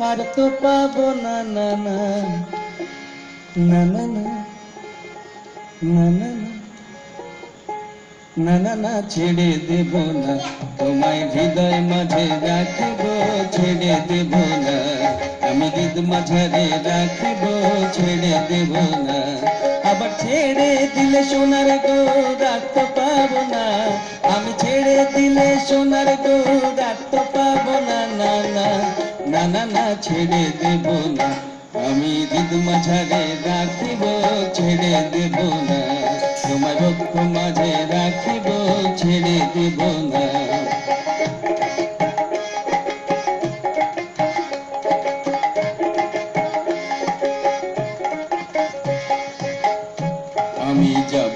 আর তো পাবো না না না। না না না। না না না। না না না, ছেড়ে দেব না। তোমায় হৃদয় মাঝে রাখিব, ছেড়ে দেব না। আমি হৃদ মাঝারে রাখিব, ছেড়ে দেব না। আবার ছেড়ে দিলে সোনার গো রাখতে পাবো না। আমি ছেড়ে দিলে সোনার গো রাখতে পাবো না। না না না ছেড়ে দেব না। আমি হৃদ মাঝারে রাখিব, ছেড়ে দেব না। তোমার বক্ষ মাঝে রাখিব, ছেড়ে দেব না। আমি যাব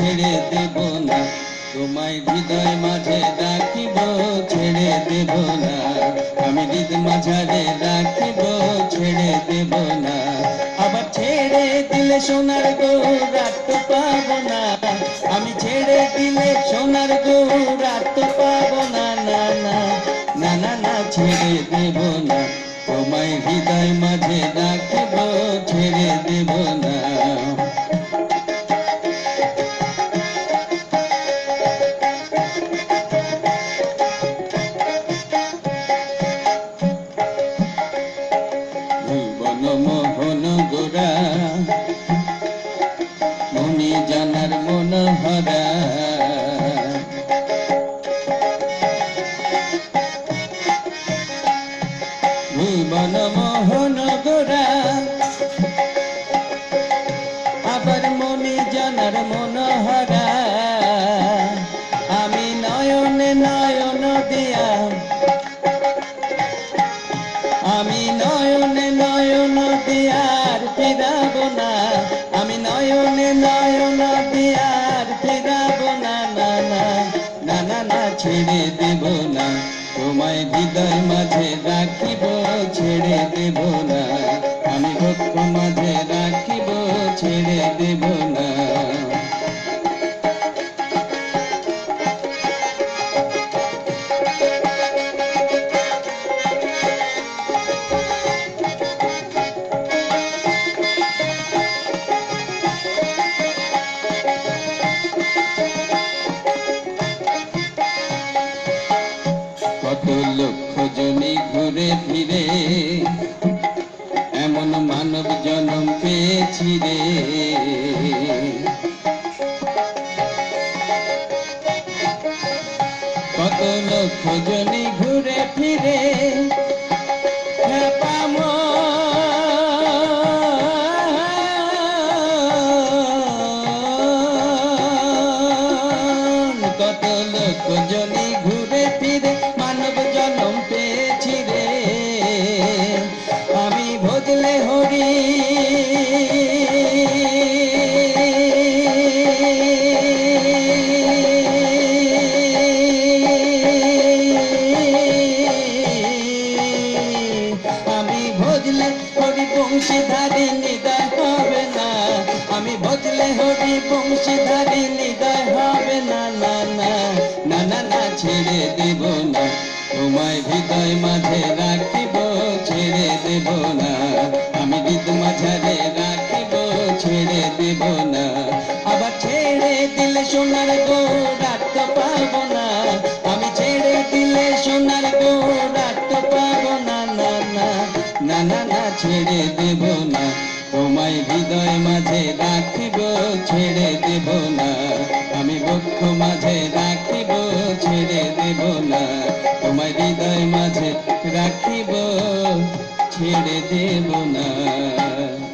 ছেড়ে দেব না। তোমায় হৃদয় মাঝে রাখিব, ছেড়ে দেব না। আমি হৃদ মাঝারে রাখিব, ছেড়ে দেব না। আবার ছেড়ে দিলে সোনার গো রাখতে পাবো না। আমি ছেড়ে দিলে সোনার গো রাখতে পাবো না না না না না না, ছেড়ে দেব না। তোমায় হৃদয় মাঝে রাখিব, ছেড়ে দেব না। হরা ভুবন মোহন গোরা। আবার মনি জানার মন হরা আমি নয়নে নয়ন দিয়া ছেড়ে দেব না। তোমায় হৃদয় মাঝে রাখিব ছেড়ে দেব না। লক্ষ জনি ঘুরে ফিরে। এমন মানব জন্ম পেয়েছি রে। কত লক্ষ জনি ঘুরে ফিরে বংশীধারী নিদায় হবে না। আমি ভজলে হরি বংশীধারী নিদায় হবে না না না। না না না, ছেড়ে দেব না। তোমায় হৃদয় মাঝে রাখিব, ছেড়ে দেব না। আমি হৃদ মাঝারে রাখিব, ছেড়ে দেব না। আবার ছেড়ে দিলে সোনার গো রাখতে পারব না। না ছেড়ে দেব না। তোমায় হৃদয় মাঝে রাখিব, ছেড়ে দেব না। আমি বক্ষ মাঝে রাখিব, ছেড়ে দেব না। তোমায় হৃদয় মাঝে রাখিব, ছেড়ে দেব না।